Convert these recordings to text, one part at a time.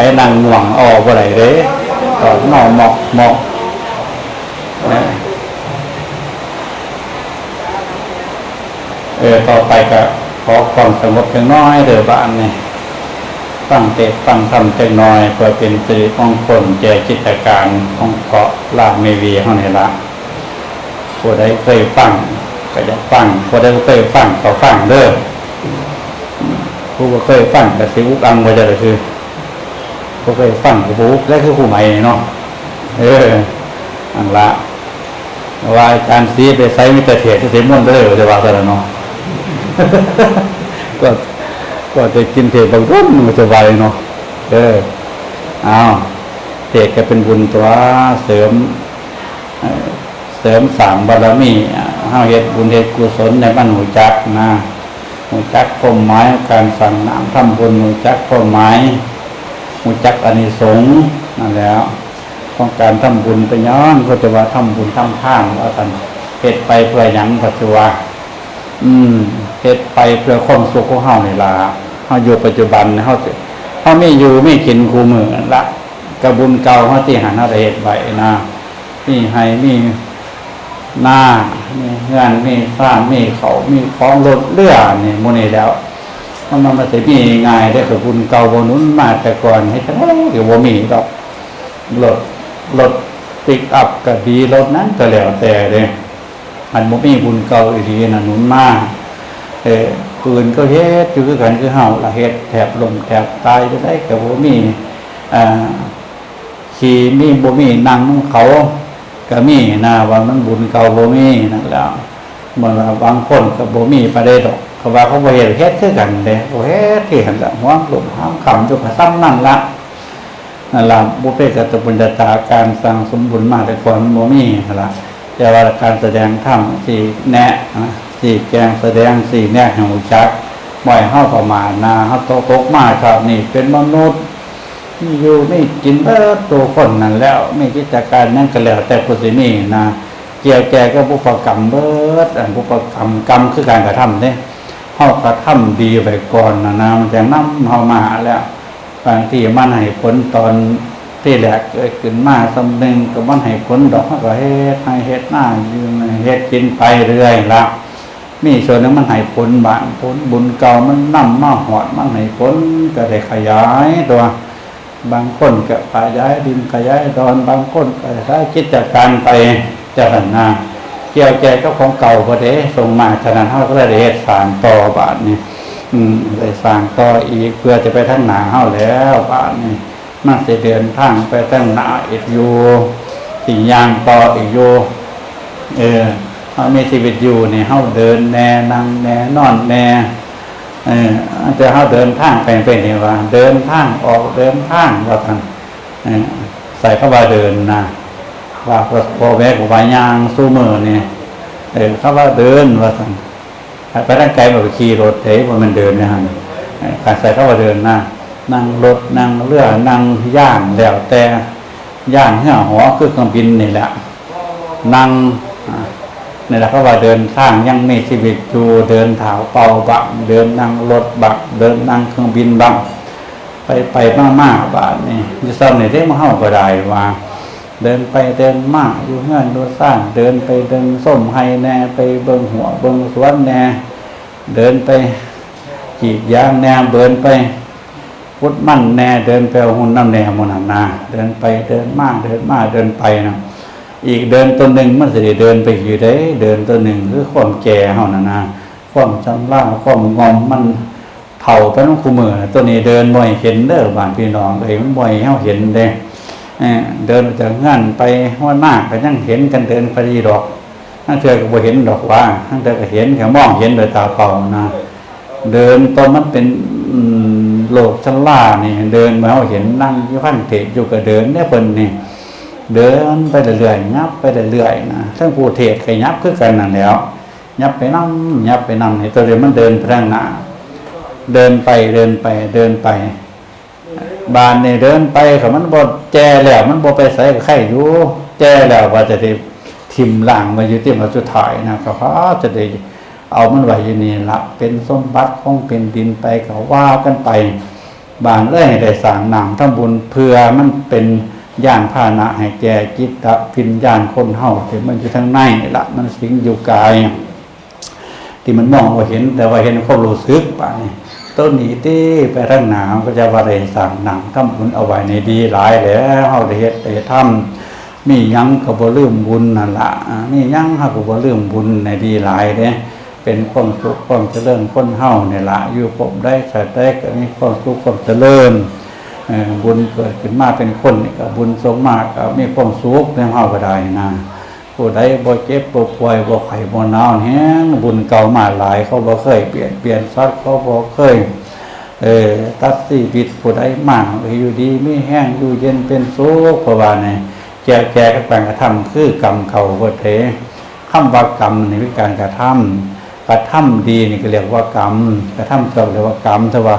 ไปนั่งง่วงออกบ่ได้เด้ตอนนอนหมอกหมอกนะเออต่อไปก็ขอความสงบเพียงน้อยเด้อบ้านนี่ฟังเทศน์ฟังธรรมเพียงน้อยเพื่อเป็นสิริมงคลแก่กิจการของเกาะลาเมวีเฮานี่ละผู้ใดเคยฟังก็จะฟังผู้ใดเคยฟังก็ฟังเด้อผู้บ่เคยฟังแต่สิอุกังบ่จะได้คือ ผู้เคยฟังกับผู้อุกและคือผู้ใหม่เนาะเอออันละว่าอารย์สีไปใส่มิตรเทศที่เสมนต์เด้อจะว่าซะแล้วเนาะก็ก็จะกินเทศบางรุ่นมันจะไหวเนาะเออเอาเทศก็เป็นบุญตัวเสริมเสริมสามบารมีอ่าเฮาเฮ็ดบุญเฮ็ดกุศลในบ้านหูจักนะหูจักความหมายการสั่งน้ำทำบุญหูจักความหมาย หูจักอานิสงส์นั่นแล้วของการทำบุญไปย้อนก็จะว่าทำบุญทำทานว่าท่านเหตุไปเพื่อหยังปัจจุบันอืมเหตุไปเพื่อความสุขของเฮาในล่ะเฮาอยู่ปัจจุบันเฮาสิเฮาไม่อยู่ไม่กินคูมือละกระบุญเก่าเฮาที่หันเฮาได้เฮ็ดไว้นะมีให้มีหน้ามีเงื่อนมีฟ้านมีเขามีของรถเรือนี่มื้นี้แล้ว มันมันมาสิมีง่ายได้อกับบุญเก่าบนุนมาแต่ก่อนให้ทั้งเดี๋ยวบ่มีดอกรถรถปิกอัพก็ดีรถนั้นก็แล้วแต่เด้มันบ่มีบุญเก่าอีหลีน่ะนุนมาเออปืนก็เฮ็ดคือกันคือเฮาละเฮ็ดแถบลมแถบตายจะได้ก็บ่มีอ่าขี่มีบ่มีนั่งของเขาก็มีนะว่ามันบุญเก่าบ่มีนั่นแล้วมันวาบางคนก็บ่มีประเดดอก เขาว่าเขาบ่เฮ็ดเฮ็ดคือกันเด้บ่เฮ็ดคือกันละหัวหลุมห้ามขำอยู่กับซ้ำนั่นละนั่นละบุเพกตบุญญาตาการสร้างสมบุญมาแต่ก่อนมันบ่มีนั่นละแต่ว่าการแสดงธรรมที่แนะนะที่แกงแสดงสี่แนะให้รู้จักบ่ให้เฮาประมาทนะเฮาตกตกมาครับนี่เป็นมนุษย์มีอยู่มีกินเบิดตัวคนนั่นแล้วไมีกิจการนั่นก็แล้วแต่ผู้สิมีนะเกี่ยวแก่ก็บุพกรรมเบิดอันบุพกรรมกรรมคือการกระทำเด้ เฮากระทำดีไว้ก่อนนะนะมันจะนำเฮามาแล้วบางทีมันให้ผลตอนที่แรกเกิดขึ้นมาสำนึงก็มันให้ผลดอกก็เฮ็ดให้เฮ็ดหน้าอยู่เฮ็ดกินไปเรื่อยละมีส่วนหนึงมันให้ผลบางผลบุญเก่ามันนำมาหอดมันให้ผลก็ได้ขยายตัวบางคนก็ขยายดินขยายดอนบางคนก็ใช้กิจการไปจะหันหน้า กี่ยวแก่ก็ของเก่าพอเด้ส่งมาฉะนั้นเฮาก็เลยเฮ็ดสางต่อบาทนี่อืมได้สางต่ออีกเพื่อจะไปทางหน้าเฮาแล้วบาทนี่มันสิเดินทางไปทางหน้าอีกอยู่สิย่างต่ออีกอยู่เออเฮามีชีวิตอยู่เนี่ยเฮาเดินแน่นั่งแน่นอนแน่เออแต่เฮาเดินทางไปเป็นนี่ว่า เดินทางออกเดินทางว่าท่านใส่เข้าว่าเดินนะ ว่าพอแวกวายางสู้มือนี่เออเขาว่าเดินว่าสั่นไปร่างกายแบบขี่รถเฮ้ยว่ามันเดินนะฮะการใส่เขาว่าเดินนะนั่งรถนั่งเรือนั่งย่างแล้วแต่ย่างเหื่อหัวคือเครื่องบินนี่แหละนั่งนี่แหละเขาว่าเดินทางยังมีชีวิตอยู่เดินเท้าเป่าบังเดินนั่งรถบักเดินนั่งเครื่องบินบังไปไปมากมาบาทนี่จะซ้ำในเรื่องมาเข้าก็ได้ว่า เดินไปเดินมาอยู่เงื่อนดูสร้างเดินไปเดินส้มไฮแน่ไปเบิงหัวเบิงสวนแน่เดินไปจีดยางแน่เดินไปพุดมั่นแน่เดินไปหุ่นน้ำแน่มนันนา เดินไปเดินมาเดินมาเดินไปนะอีกเดินตัวหนึ่งมันสิเดินไปอยู่ได้ เดินตัวหนึ่งคือความแก่เฮานะนะความจำล่าความงอมมันเถ่าไปน้องคูมือตัวนี้เดินบ่อยเห็นเด้อบานพี่น้องเลยมันบ่อยเฮาเห็นเด้ เดินจากงานไปว่าหน้าก็ยังเห็นกันเดินพอดีดอกทั้งเธอก็บ่เห็นดอกว่าทั้งเธอก็เห็นแค่มองเห็นโดยตาเปล่านะเดินตอนมันเป็นโลกชั้นล่านี่ เดินมาเห็นนั่งอยู่ข้างเทศอยู่ก็เดินเนี่ยเพิ่นนี่เดินไปเรื่อยๆยับไปเรื่อยๆนะทั้งผู้เทศก็ยับคือกันนั่นแล้วยับไปนั่งยับไปนั่งให้ตัวเดียมันเดินไปทางหน้าเดินไปเดินไปเดินไป บานเนี่เดินไปเขามันบ่แจแล้วมันบ่ไปใส่กับใครอยู่ แจแล้วว่าจะได้ทิมล่างมาอยู่ที่มาสุดท้ายนะก็เขาจะได้เอามันไว้อยู่นี่ละเป็นสมบัติของเป็นดินไปเขาว่ากันไป บานเลยให้ได้สร้างนามทำบุญเพื่อมันเป็นย่านพาหนะให้แก่จิตตะพิญญาณคนเฮาที่มันอยู่ทางในนี่ละมันสิงอยู่กาย ที่มันมองว่าเห็นแต่ว่าเห็นความรู้สึกไป ต้นหนี้ที่ไปทางหนาวก็จะวาได้สั่งหนังทำบุญเอาไว้ในดีหลายแล้วเฮาได้เฮ็ดได้ทำมียังก็บ่ลืมบุญนั่นละมียังเฮาก็บ่ลืมบุญในดีหลายเด้เป็นความสุขความเจริญคนเฮานี่ละอยู่พบได้ชาติได้ก็มีความสุขความเจริญบุญเกิดขึ้นมาเป็นคนนี่ก็บุญสมมากก็มีความสุขในเฮาก็ได้นะ ผู้ใดบ่เจ็บบ่ป่วยบ่ไข้บ่หนาวแฮงบุญเก่ามาหลายเขาบ่เคยเปลี่ยนเปลี่ยนซัดเขาบ่เคยเออตัดชีวิตผู้ใดมาอยู่ดีไมีแห้งอยู่เย็นเป็นสุขเพราะว่าเน่แก่แก่กับการกระทำคือกรรมเขาบ่เทคำว่ากรรมในี่เป็นการกระทำกระทำดีนี่ก็เรียกว่ากรรมกระทำเจ้าเรียกว่ากรรมแต่ว่า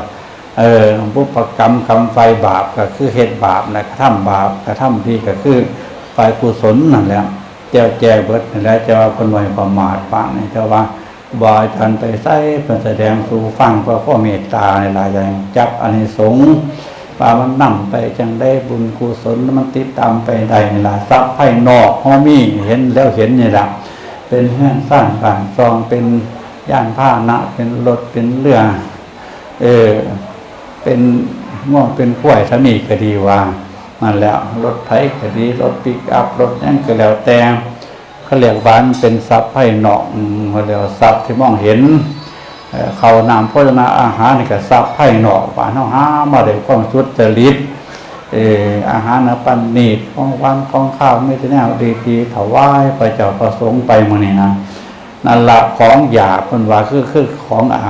เออบุปกรรมกรรมไฟบาปก็คือเหตุบาปนะกระทำบาปกระทำดีก็คือไฟกุศลนั่นแหละ แจวแจ้เบิดนั่นแหละจะว่าคนไว้ประมาทฟังนี่แต่ว่าบอยทันไปใส่เพื่อแสดงสู่ฟังเพื่อข้อเมตตาในหลายอย่างจับอานิสงส์ว่ามันนำไปจังได้บุญกุศลมันติดตามไปได้นี่ล่ะทรัพย์ภายนอกห้อมีเห็นแล้วเห็นนี่ละเป็นเรื่องสร้างบ้านซองเป็นย่านผ้าหนะเป็นรถเป็นเรือ เออเป็นง่วงเป็นข้วยถ้ามีก็ดีว่า มันแล้วรถไถก็ดีรถปิกอัพรถนั่นก็แล้วแต่เขาเรียกวามันเป็นทรัพย์ภายนอกอืมเขาเรียกว่าทรัพย์ที่มองเห็นเขานำโภชนาอาหารนี่ก็ทรัพย์ภายนอกว่าเฮาหามาได้ความสุดจริตเอออาหารนะปันนีดของวันของข้าวไม่ใช่แนวดีๆถวายพระเจ้าประสงค์ไปมือนี้นะนั่นละของหยาบเพิ่นว่าคือคือของอา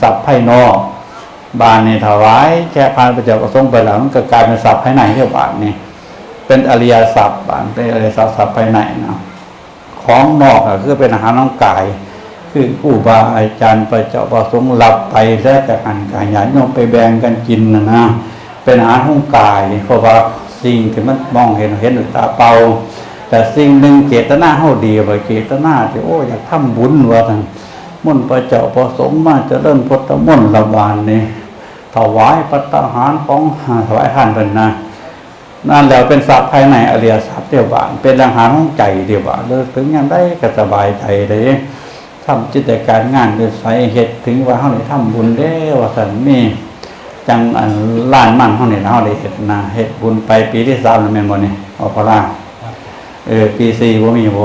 ทรัพย์ภายนอก บานในถวายแค่พานพระเจ้าประสงค์ไปแล้วมันก็กลายเป็นศัพท์ภายในเรียว่านี่เป็นอริยศัพท์บานเป็นอริยศัพท์ศัพท์ภายในนะของนอกอะคือเป็นอาหารน้องกาย คือครูบาอาจารย์พระเจ้าประสงค์หลับไปแล้วจากอันกายญาติโยมไปแบ่งกันกินนะนะเป็นอาหารของกาย เพราะว่าสิ่งที่มันมองเห็นเห็นด้วยตาเปล่าแต่สิ่งหนึ่งเจตนาเฮาดีว่าเจตนาที่โอ้อยากทำบุญว่าท่านมุ่นพระเจ้าประสงค์มาจะเริ่มพุทธมนต์ละวานนี่ ถวายปัตตาหารของถวายท่านเป็นนะนั่นแล้วเป็นทรัพย์ภายในอริยทรัพย์เดียวบานเป็นอาหารของใจเดียวบานเลิกถึงยังได้ก็สบายใจเลยทำจิตการงานด้วยใสเหตุถึงว่าเขาได้ทำบุญได้ว่าสันมีจังอันล้านมันเขาเนี่ยเขาได้เห็ดนะเห็ดบุญไปปีที่สามแล้วแม่นบ่เนี่ออกพล่าเออปีสี่ว่ามีบ่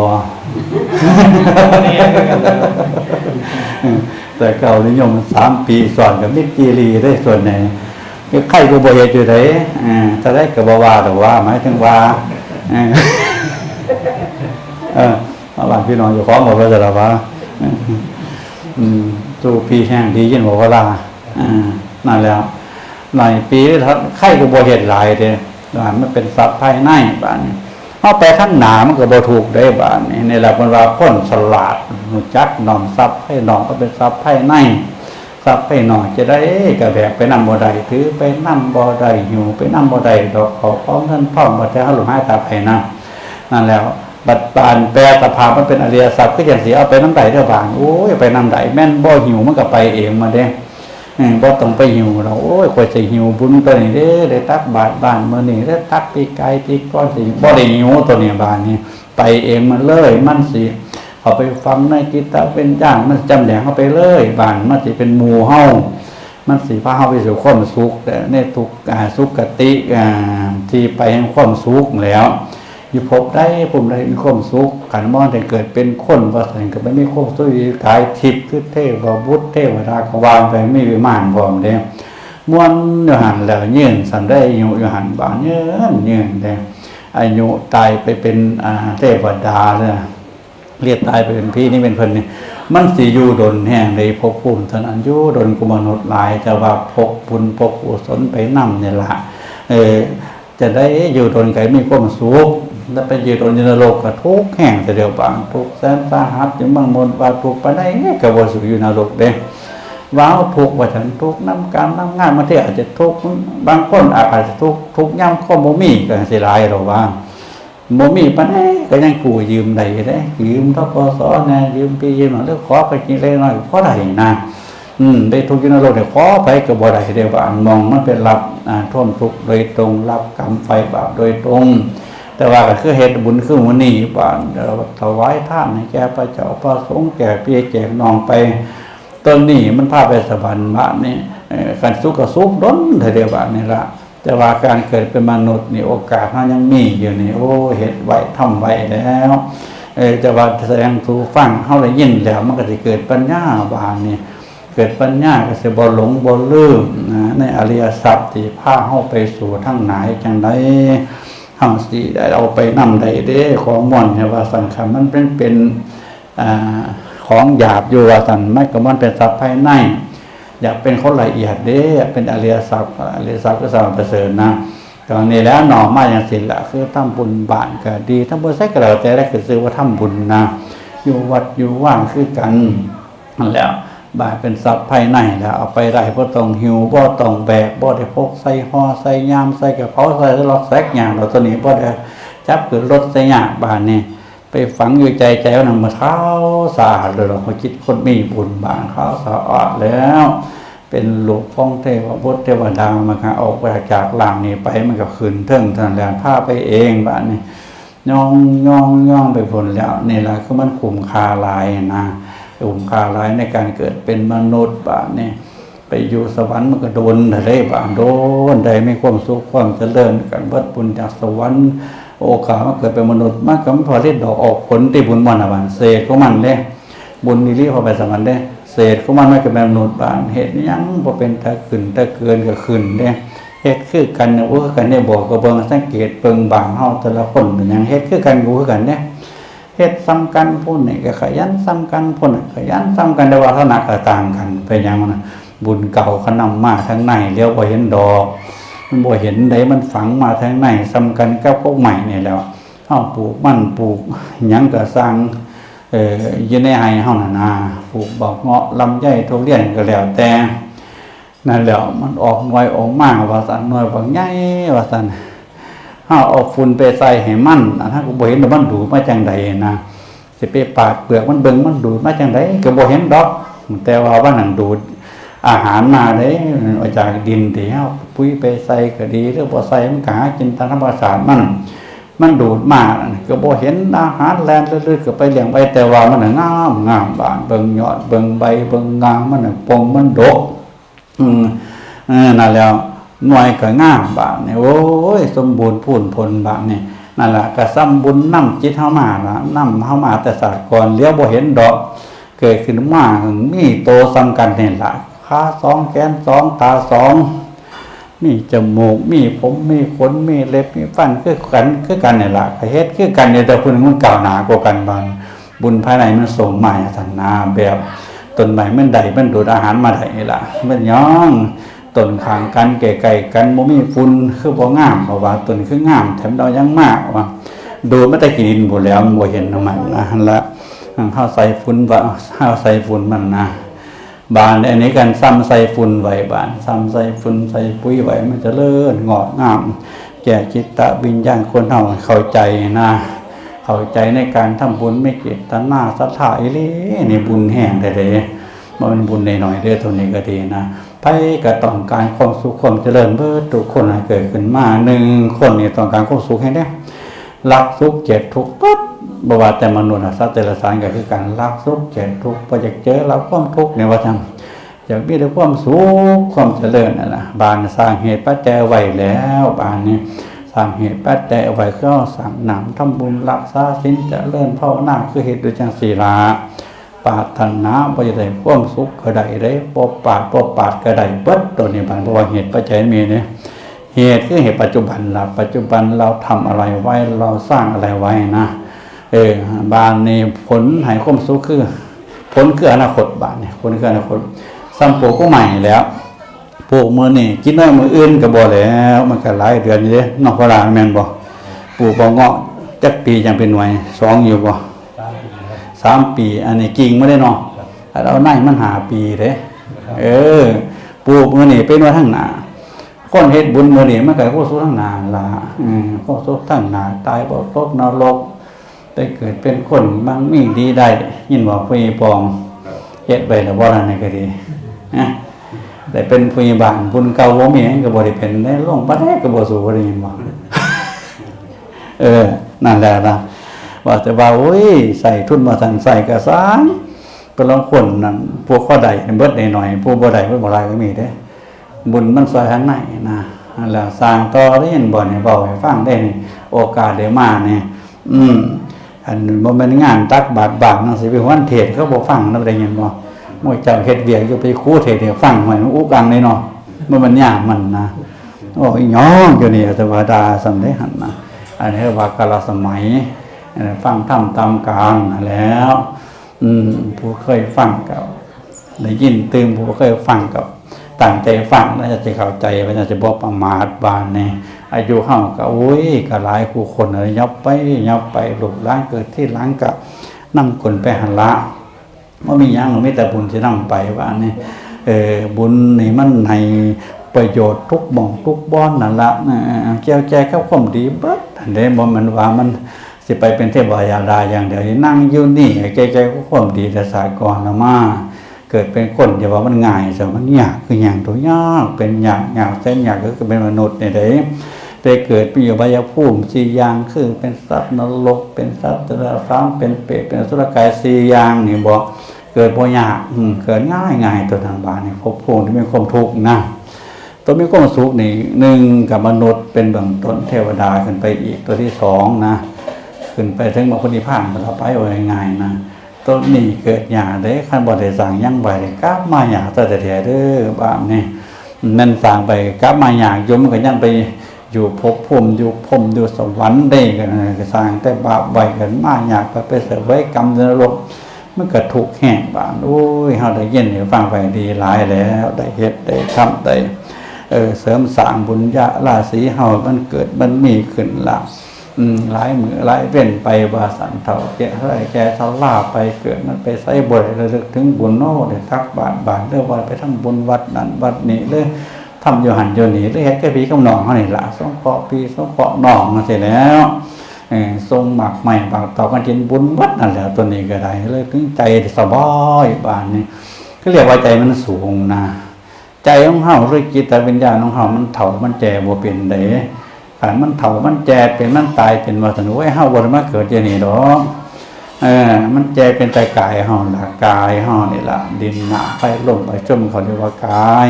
แต่เก่านิยมสามปีสอนกับมิตรกีรีได้ส่วนไหนก็ไข่ก็บ่เฮ็ดอยู่ไดอ่าถ้าได้ก็บ่ว่าแต่ว่าหมายถึงว่าเออเออเอาบ้านพี่น้องอยู่ของบ่ว่าจะละว่าอืมตู้พี่แห้งดียินบ่ว่าลาอ่านั่นแล้วหลายปีไข่ก็บ่เฮ็ดหลายเด้บ้านมันเป็นทรัพย์ภายในบ้านนี้ เอาไปข้างหนามันก็บ่ถูกได้บ้านนี่ในหลักมันว่าคนฉลาดรู้จักนอมทรัพย์ให้นอมก็เป็นทรัพย์ภายในทรัพย์ให้นอมจะได้กระแบกไปนำบ่ได้ถือไปนำบ่ได้อยู่ไปนำบ่ได้ดอกขาพร้อมท่านพร้อมบ่ได้เอาหลุมให้ตาไปนำนั่นแล้วบัดบานแปรสภาพมันเป็นอริยสัพก็อย่างสิเอาไปน้ำใดเด้อบานโอ้ยไปน้ำใดแม่นบ่หิวมันก็ไปเองมาเด้ อืมบ่ต้องไปหิวเราโอ้ยควรจะหิวบุญตัวนี้เด้ได้ตักบาตรบ้านมื้อนี้ได้ตักปีกไก่ปีก้อนสิบ่ได้หิวตัวนี้บานนี้ไปเองมันเลยมันสิเอาไปฟังในกิตตะเป็นจ้างมันจำแหลงเขาไปเลยบานมันสิเป็นหมูเฮามันสิพาเฮาไปสู่ความสุขแต่ในทุกอาสุขติที่ไปแห่งความสุขแล้ว อยู่พบได้ผมได้มีความสุขขันมอนแต่เกิดเป็นคนว่าสันก็ไม่มีความสุขกายทิพย์คือเทวบุตรเทวดากวางไปไม่วิมานพร้อมเด้มวนอยู่หันแล้วยืนสันได้อยู่อยู่หันบานยืนยืนเด้อายุตายไปเป็นอ่าเทวดาเลยเรียกตายไปเป็นพี่นี่เป็นเพิ่นนี่มันสิอยู่ดนแห่งในพภูมิเท่านั้นยู่ดนกุมนุษย์หลายจะว่าพกบุญพกกุศลไปนำเนี่ยละเออจะได้อยู่ทนไก่มีความสุข แล้วไปยู่ทนยนโลกก็ทุกแห่งแต่เดียวบางทุกแสนสาหัสยังบางมนว่าทุกไปได้ก็บ่สุขอยู่นโลกเด้ว้าวทุกว่าฉันทุกน้ำการน้ำงานมาเที่อาจจะทุกบางคนอาจจะทุกทุกย่ำข้อบ่มีก็สิหลายหรอกว่าบ่มีปานใดก็ยังกู้ยืมได้เด้ยืมทกสแน่ยืมพี่ยืมหน่อยหรือขอไปกินเล็กน้อยขอได้นะอืมได้ทุกยู่ในโลกเนี่ยขอไปกับบ่ได้เด้ว่าอันมองมันเป็นรับท่วมทุกโดยตรงรับกรรมไฟบาปโดยตรง แต่ว่าก็คือเหตุบุญคือมื้อนี้บ้านเราถวายท่านให้แก่พระเจ้าพระสงฆ์แก่พี่แก่น้องไปต้นนี้มันพาไปสวรรค์บ้านนี่การสุขก็สุขดนเถอะเดียวบ้านนี่ละแต่ว่าการเกิดเป็นมนุษย์นี่โอกาสมันยังมีอยู่นี่โอ้เฮ็ดไว้ทำไว้แล้วเออจะว่าแสดงสู่ฟังเฮาได้ยินแล้ว มันก็สิเกิดปัญญาบานนี่เกิดปัญญาก็สิบ่หลงบ่ลืมนะในอริยสัจที่พาเฮาไปสู่ทางไหนจังได เฮาสิได้เอาไปนำได้เด้ของม่อนเนี่ยว่าสังขารมันเป็นเป็นอของหยาบอยู่ว่าซั่นมันก็มันเป็นทรัพย์ภายในอยากเป็นคนละเอียดเด้เป็นอริยสัจอริยสัจก็สามประเสริฐนะตอนนี้แล้วหน่อมาอย่างสิละคือทำบุญบานก็ดีทำบุญใส่กระเราแต่ได้คือซื้อว่าทำบุญนะอยู่วัดอยู่ว่างคือกันนั่นแล้ว บาทเป็นทรัพย์ภายในแล้วเอาไปได้บ่ต้องหิวบ่ต้องแบกบ่ได้พกใส่ห่อใส่ยามใส่กระเป๋าใส่ล็อกแซกอย่างเราตัวนี้บ่ได้จับขึ้นรถใส่ยากบานนี่ไปฝังอยู่ใจใจว่านำมาเท้าสะอาดเลยเราเขาคิดคนมีบุญบางเขาสะอาดแล้ว เป็นหลวงพ่องเทวพุทธเทวดามันก็ออกไปจากหลังนี้ไปมันก็ขึ้นเทิงทางแลนผ้าไปเองบ้านนี้ย่องย่องย่องไปผลแล้วนี่แหละคือมันคุ้มคาลายนะ คุ้มคาหลายในการเกิดเป็นมนุษย์บ้านนี้ไปอยู่สวรรค์มันก็โดนได้บ้านโดนได้ไม่ความสุขความเจริญกันเบิดบุญจากสวรรค์ โอกาสมาเกิดเป็นมนุษย์มากก็ไม่พอที่ดดอกออกผลที่บุญมันอะบ้านเศษของมันเด้บุญนี่รีพอไปสวรรค์เด้เศษของมันไม่เกิดเป็นมนุษย์บ้านเหตุยังพอเป็นตะขึ้นตะเกินก็ขึ้นเด้เฮ็ดคือกันเนี่ยว่ากันเนี่ยบอกก็เบิ่งสังเกตเบิงบางเฮาแต่ละคนเป็นยังเฮ็ดคือกันกูคือกันเนี่ย เฮ็ดซ้ำกันผู้นี่ก็ขยันซ้ำกันผู้นี่ขยันซ้ำกันแต่ว่าเท่านักก็ต่างกันไปหยังมันะบุญเก่าเขานำมาทั้งในเรียกว่เห็นดอก มันบ่เห็นใดมันฝังมาทางในซ้ำกันกับพวกใหม่นี่แล้วเฮาปลูกมันปลูกหยังก็สร้างเอ่อยู่ในไห้เฮานั่นนาปลูกบอกเงาะลำไยทุเรียนก็แล้วแต่นั่นแหล้วมันออกน่วยออกมากว่าซั่นน่วยบางใหญ่ว่าซั่น เฮาเอาฝุ่นไปใส่ให้มันอันนั้นก็บ่เห็นว่ามันดูมาจังใดนะสิไปปาดเปลือกมันเบิ่งมันดูดมาจังใดก็บ่เห็นดอก แต่ว่าว่านั่นดูดอาหารมาเด้เอาจากดินที่เฮาปุ้ยไปใส่ก็ดีหรือบ่ใส่มันก็หากินตามธรรมชาติมันมันดูดมาก็บ่เห็นอาหารแลนลื่นๆก็ไปเลี้ยงไปแต่ว่ามันน่ะงามงามบานเบิ่งยอดเบิ่งใบเบิ่งงามมันน่ะปงมันดก อืมเออนั่นแล้ว หน่วยก็ง่ามบานนี่โอ้ยสมบูรณ์พูนผลบานนี่นั่นแหละก็ซ้ำบุญนํจิตเฮามาละนํเฮามาแต่ศาสตร์ก่อนเลี้ยวบ่เห็นดอก เกิดขึ้นมามีโตซ้ำกันนี่ล่ะขาสองแขนสองตาสองมีจมูกมีผมมีขนมีเล็บมีฟันคือกันคือกันนี่ล่ะก็เฮ็ดคือกันเนี่ยแต่พุ่นมันก้าวหน้ากว่ากันบานบุญภายในมันส่งมาให้ทันนาแบบต้นไม้มันได้มันดูดอาหารมาได้นี่ล่ะมันย่อง ต้นข้างกันไกลๆกันบ่มีฝุ่นคือบ่งามเพราะว่าต้นคืองาม แถมดอกยังมากว่าดูมาแต่กินหมดแล้วมันบ่เห็นของมันนะละเฮาใส่ฝุ่นว่าเฮาใส่ฝุ่นมันนะบานอันนี้กันซ้ำใส่ฝุ่นไว้บานซ้ำใส่ฝุ่นใส่ปุ๋ยไว้มันจะเลื่อนงอกงาม แก่จิตตะวิญญาณคนเฮาเข้าใจนะเข้าใจในการทำบุญไม่เจตนาศรัทธาอีหลีนี่บุญแห้งแท้ๆบ่แมันบุญน้อยๆเด้อเท่านี้ก็ดีนะ ไผก็ต้องการความสุขความเจริญเบิดทุกคนให้เกิดขึ้นมาหนึ่งคนนี่ต้องการความสุขให้ได้รักสุขเจ็ดทุกข์ปั๊บบว่าแต่มนุษย์อะสัตว์แต่ละสารก็คือการรักสุขเจ็ดทุกข์พออยากเจอเราความทุกข์เนี่ยว่าทำอยากมีแต่ความสุขความเจริญนั่นนะบานสร้างเหตุปัจจัยไว้แล้วบานนี้สร้างเหตุปัจจัยไว้ก็สั่งหนำทำบุญรักษาสินเจริญภาวนาคือเหตุด้วยจังศีลา ปารถนาบ่จะได้ความสุขก็ได้ได้ปบปาดปบปาดก็ได้เบิดตัวนี้บานเพราะว่าเหตุปัจจัยมีเนี่ยเหตุคือเหตุปัจจุบันเราปัจจุบันเราทำอะไรไว้เราสร้างอะไรไว้นะเออบานนี้ผลหายความสุขคือผลคืออนาคตบานเนี่ยผลคืออนาคตสัมปลูกก็ใหม่แล้วปลูกมือนี่กินได้มืออื่นก็บ่แล้วมันก็หลายเดือนอยู่เด้นอกเวลาแม่นบ่ปลูกบ่เงาะจักปีจังเป็นหน่วยสองอยู่บ่ สามปี อันนี้กิ่งไม่ได้เนาะถ้าเราในมันหาปีเด้เออปลูกมือนี่เป็นว่าทั้งหน้าคนเฮ็ดบุญมื้อนี้มันก็โคสุทั้งหนาล่ะอืมโคสุทั้งหนาตายบ่ตกนรกไปเกิดเป็นคนบางมีดีได้ ยินว่าพี่ปองเฮ็ดไปแล้วบ่ล่ะนี่ก็ดีนะแต่เป็นพยาบาลบุญเก่าบ่มีหยังก็บ่ได้เป็นได้ลงบ่ได้ก็บ่สู้บ่ได้ยินบ่เออนั่นแหละนะ ว่าแต่ว่าโอ้ยใส่ทุนมาทันใส่กระสางก็ลองคนนั่นพวกข้อใดเบิดหน่อยๆพวกบ่ใดเบิดบ่หลายก็มีเด้บุญมันซอยทางไหนนะแหละสร้างต่อได้เห็นบ่เนี่ยเบาให้ฟังได้นี่โอกาสได้มาเนี่ยอืมอันบ่แม่นงานตักบาตรบางจังสิไปฮ้อนเทศเขาบ่ฟังนำได้ยินบ่มวยเจ้าเฮ็ดเวียกอยู่ไปครูเทศน์ให้ฟังไว้มันอุกังเลยเนาะบ่มันยากมันนะโอ้ยย้องอยู่นี่เทวดาสำได้หันนะอันนี้ว่ากาลสมัย ฟังธรรมตามกาลนั่นแล้ว อืมผู้เคยฟังกับได้ยินตื่นผู้เคยฟังกับตั้งใจฟังแล้วจะเข้าใจว่าจะบ่ประมาทบานนี่อายุเฮาก็โอ้ยก็หลายคู่คนเลยยับไปยับไปหลูกหล้างเกิดที่ล้างก็นำคนไปหันละบ่มีหยังมีแต่บุญสินำไปว่านี่เออบุญนี่มันให้ประโยชน์ทุกหม่องทุกบ่อนนั่นละเออแก้วแจกับความดีเบิดอันนี้บ่แมันว่ามัน สิไปเป็นเทพยาดาอย่างเดียวนั่งอยู่นี่ใจใจก็ความดีแต่สายกรละมาเกิดเป็นคนอย่าว่ามันง่ายแต่มันยากคืออย่างตัวยากเป็นยากยากเส้นยากก็คือเป็นมนุษย์เนี่ยเด้ได้เกิดเป็นอยู่ใบยภูมิสี่อย่างคือเป็นสัตว์นรก เป็นสัตว์ตระสาเป็นเปรตเป็นสุรกายสี่อย่างนี่บอกเกิดบ่ยากเกิดง่ายง่ายตัวทางบานนี่ภพภูมิที่มีความทุกข์นะตัวมีความสุขนี่หนึ่งกับมนุษย์เป็นเบื้องต้นเทวดาขึ้นไปอีกตัวที่สองนะ ขึ้นไปถึงมรรคผลนิพพานมันเราไปเอาง่ายๆนะต้นนี้เกิดหยาได้ขั้นบ่ได้สั่งยั่งไหวกลับมาหยาแต่แต่เด้อบ้านนี่นั่นสั่งไปกลับมาหยาโยมก็ยังไปอยู่ภพภูมิอยู่พรมอยู่สวรรค์ได้กันสร้างแต่บาปไว้กันมาหยาก็ไปเสวยกรรมในรกมันก็ถูกแห้งบ้านโอ้ยเฮาได้ยินได้ฟังไปดีหลายแล้วได้เฮ็ดได้ทำได้เออเสริมสร้างบุญญาราศีเฮามันเกิดมันมีขึ้นละอืม หลายมือหลายเว้นไปบาสันเท่าแก่ไรแก่เท่าล่าไปเกิดมันไปใส่บ่ได้ระลึกถึงบุญโน่เด้ทักบาทบาทเรื่องว่าไปทำบุญวัดนั้นวัดนี้เลยทำอยู่หันอยู่นี่เลยเฮ็ดแค่พี่กับน้องเฮาเนี่ยละสงเคราะห์พี่สงเคราะห์น้องมาเสร็จแล้วทรงหมักใหม่บางต่อกันกินบุญวัดนั่นแหละตัวนี้ก็ได้เลยถึงใจสบายบานนี้ก็เรียกว่าใจมันสูงนะใจของเฮาหรือจิตวิญญาณของเฮามันเฒ่ามันแก่บ่เป็นเด้ คันมันเฒ่ามันแก่เป็นมันตายเป็นว่าซั่นโอ้ยเฮาบ่ได้มาเกิดอย่างนี้ดอกเออ มันแก่เป็นแต่กายเฮาล่ะกายเฮานี่ละดินน้ำไฟลมไปจมเขาเรียกว่ากาย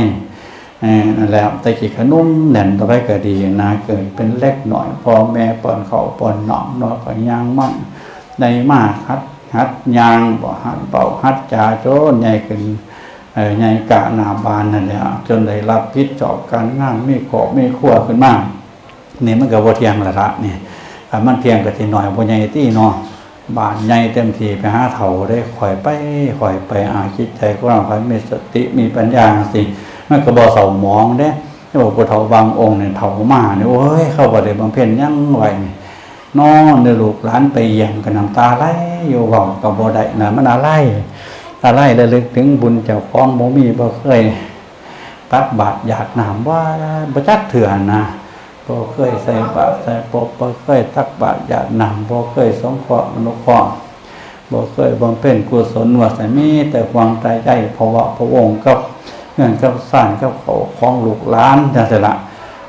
เออนั่นแหละแต่กี้ขนุ่มแน่นต่อไปก็ดีนะเกิดเป็นเล็กหน่อยพ่อแม่ปอนข้าปอนน้องนาะก็ยางมั่งได้มากหัดหัดยางบ่หัดเป่าหัดจาโจนใหญ่ขึ้นเออใหญ่กะนาบานนั่นแหละจนได้รับพิษจอบการงานไม่ขอไม่ขั้วขึ้นมาก นี่มันก็บ่เทียงละละนี่ถ้ามันเทียงก็สิหน่อยบ่ใหญ่ที่เนาะบานใหญ่เต็มทีไปหาเฒ่าได้ข่อยไปข่อยไปอาคิดใจก็เราค่อยมีสติมีปัญญาสิมันก็บ่เศร้าหมองเด้ที่บอกผู้เฒ่าบางองค์เนี่ยเฒ่ามาเนี่ยโอ้ยเข้าบ่ได้บำเพ็ญยังไหวนี่นอนเด้อลูกหลานไปเยี่ยมก็น้ำตาไหลอยู่เว้าก็บ่ได้น่ะมันอะไรอะไรระลึกถึงบุญเจ้าของบ่มีบ่เคยตักบาตรหยาดน้ำว่าบ่จักเถื่อนนะ บ่เคยใส่บาตรใส่ปกบ่เคยตักบาตรหยาดน้ำบ่เคยสงเคราะห์อนุเคราะห์บ่เคยบำเพ็ญกุศลว่าแต่มีแต่ความใจใจเพราะว่าพระองค์กับเงินกับสร้างกับเขาของลูกหลานจังซี่ล่ะ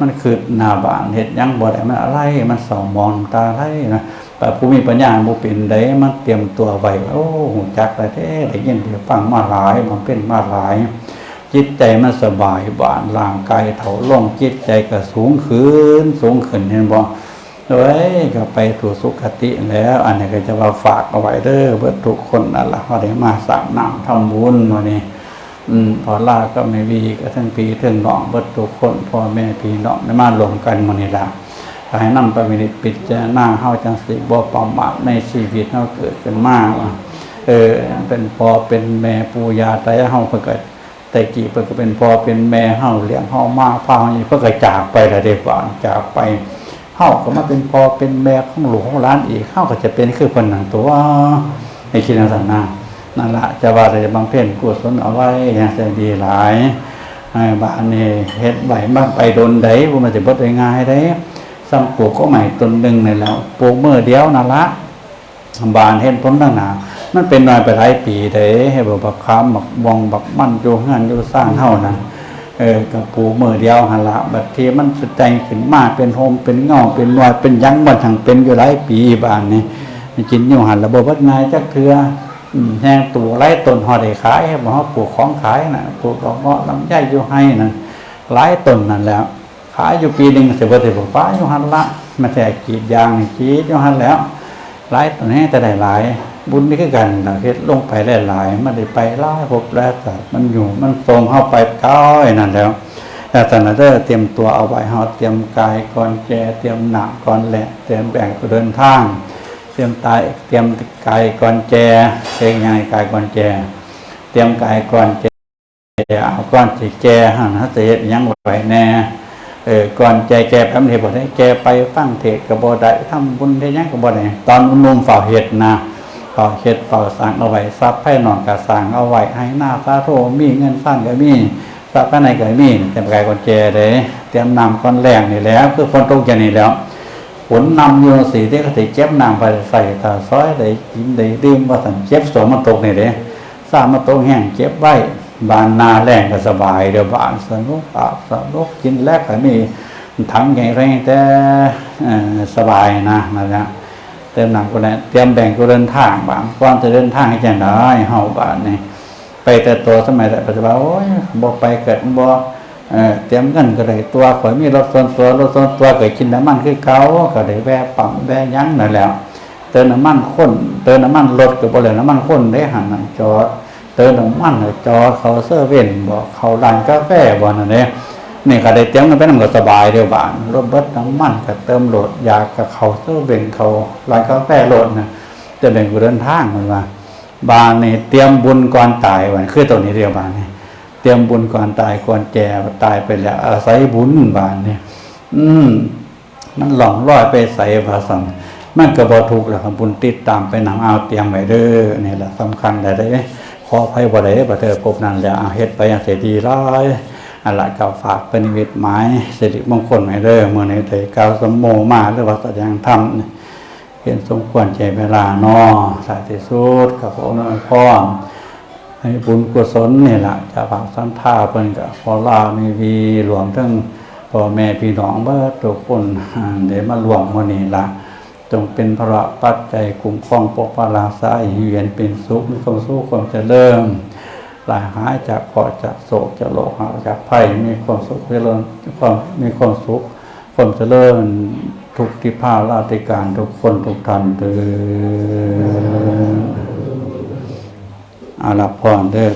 มันคือหน้าบานเฮ็ดยังบ่ได้มันอะไรมันเศร้าหมองตาไหลนะแต่ผู้มีปัญญาบ่เป็นได้มันเตรียมตัวไว้โอ้หูจักแล้วแท้ได้ยินได้ฟังมาหลายมันเป็นมาหลาย จิตใจมันสบายบานร่างกายเถาลงจิตใจก็สูงขึ้น สูงขึ้นเห็นบ่เอ้ยก็ไปถูสุคติแล้ว อันนี้ก็จะมาฝากเอาไว้เด้อเบิดทุกคนนั่นละพอได้มาสางน้ำทำบุญวันนี้ อืมพอลาก็ไม่วีก็ทั้งปีทั้งน้องเบิดทุกคนพ่อแม่พี่น้องได้มารวมกันมื้อนี้ล่ะก็ให้นำไปวินิจปิจารณาเฮาจังสิบ่ประมาทในชีวิตเฮาเกิดขึ้นมาว่าเออเป็นพอเป็นแม่ปู่ยาตายายเฮาเพิ่นก็ แต่กี่เพิ่นก็เป็นพอเป็นแม่เฮาเลี้ยงเฮามาพาเฮาอยู่เพิ่นก็จากไปแล้วเด้ก่อนจากไปเฮาก็มาเป็นพอเป็นแม่ของหลูกของหลานอีกเฮาก็จะเป็นคือเพิ่นนั่นตัวในคิดจังซั่นนะนั่นละจะว่าได้บำเพ็ญกุศลเอาไว้อย่างจะดีหลายบ้านนี่เฮ็ดไหว้มาไปโดนใดบ่มันสิบ่ได้ง่ายเด้ซ้ำปลูกก็ใหม่ต้นหนึ่งนี่แล้วปลูกเมื้อเดียวนั่นละบานเห็นผลต่างหนา มันเป็นน้อยไปหลายปีเด้ให้บอกบักคามบักบองบักมั่นอยู่งานอยู่สร้างเฮานะเออกับปูมือเดียวหันละบัดทีมันสใจขึ้นมาเป็นโฮมเป็นเงาเป็นนวดเป็นยังบัดทั้งเป็นอยู่หลายปีบานนี่กินอยู่หันระบบวัดนายจักเทือแห้งตัวไล่ต้นหอได้ขายบ่ฮอปลูกของขายนะปลูกดอกเงาะลำไยอยู่ให้น่ะหลายต้นนั่นแล้วขายอยู่ปีหนึ่งเสิบ่ได้บ่ฟ้าอยู่หันละมาแต่กีดยางนี่กรีดอยู่หันแล้วหลายตัวนี้จะได้หลาย บุญนี่คือกันนะเฮ็ดลงไปหลายมันได้ไปหลายพบแล้วแต่มันอยู่มันทรงเข้าไปก้อยนั่นแล้วแต่ตอนนั้นเด้อเตรียมตัวเอาไว้เฮาเตรียมกายก่อนแก่เตรียมหนักก่อนแหละเตรียมแบ่งเดินทาง เตรียมตายเตรียมกายก่อนแก่เพลงยังไงกายก่อนแก่เตรียมกายก่อนแก่เอาก่อนสิแก่หันฮาจะเฮ็ดยังไหวแน่เออก่อนแจแกแป๊บเดียวบ่ได้แกไปฟังเทศก็บ่ได้ทำบุญได้ยังก็บ่ได้ตอนนุ่มฝ้าเฮ็ดนะ เฝ้าเฮ็ดเฝ้าสร้างเอาไว้ทรัพย์ภายนอกก็สร้างเอาไว้ให้หน้าสาโทมีเงินสร้างก็มีทรัพย์ภายในก็มีเตรียมกายก่อนแจเด้เตรียมน้ำก่อนแรงนี่แล้ว คือฝนตกอย่างนี้แล้วฝนนำอยู่สีที่ก็สิเจ็บน้ำไปใส่ตาซอยได้กินได้ดื่มว่าซั่นเจ็บสวมันตกนี่เด้สร้างมาตกแห้งเจ็บไว้บานนาแรงก็สบายเดี๋ยวบานสนุกอาบสนุกกินแลกก็มีถังใหญ่แรงแต่สบายนะนะจ๊ะ ติมหนังก็ได้เตรียมแบ่งก็เดินทางบางก่อนจะเดินทางให้จังได้เฮาบาดนี่ไปแต่ตัวสมัยแต่ปัจจุบันโอ้ยบ่ไปเกิดบ่เออเตรียมเงินก็ได้ตัวข่อยมีรถส่วนตัวรถส่วนตัวเก็กินน้ำมันคือเก่าก็ได้แวะปั๊มแวะยั้งนั่นแล้ว เติมน้ำมันข้นเติมน้ำมันรถก็บ่เลยน้ำมันข้นได้หันจอเติมน้ำมันจอเขาเซอร์เว่นบ่เขาร้านกาแฟบ่นั่นเด้ นี่ก็ได้เตรียมกันไปนำก็สบายเดียวบานรถเบิดน้ำมันก็เติมโหลดยากับเขาเสื้อเบ่งเขาร้านกาแฟโหลดนะจะเบ่งกูเดินทางมันว่าบานนี่เตรียมบุญก่อนตายวันคือตัวนี้เดียวบานนี่เตรียมบุญก่อนตายก่อนแก่ตายไปแล้ว อาศัยบุญบานนี่อืมมันหลองลอยไปใส่ภาษามันก็บ่ถูกแล้วครับบุญติดตามไปนำเอาเตรียมไว้เด้อนี่แหละสำคัญได้เด้ขออภัยบ่ได้บ่เธอพบนั่นแล้วเอาเฮ็ดไปอย่างเสียดีร้อย อันละก็ฝากเป็นนิมิตหมายสิริมงคลไว้เด้อเมื่อในเถกาวสมโมมาหรือว่าแสดงธรรมเห็นสมควรใจเวลานอสาธุสุดกับพระนอยพรให้บุญกุศลนี่แหละจะฝากสันท่าเพิ่นกับพอลามีวีรวมทั้งพ่อแม่พี่น้องเบิดทุกคนเดี๋ยวมารวมมื้อนี้ละจงเป็นพระปัจจัยคุ้มครองปกปักรักษาให้อยู่เย็นเป็นสุขมีความสุขความเจริญ ลายหายจากขอจากโศกจากโลหะจากภัยมีความสุขเจริญความมีความสุขความเจริญทุกทิพาราติการทุกคนทุกท่านเถินอาลับพรเด้อ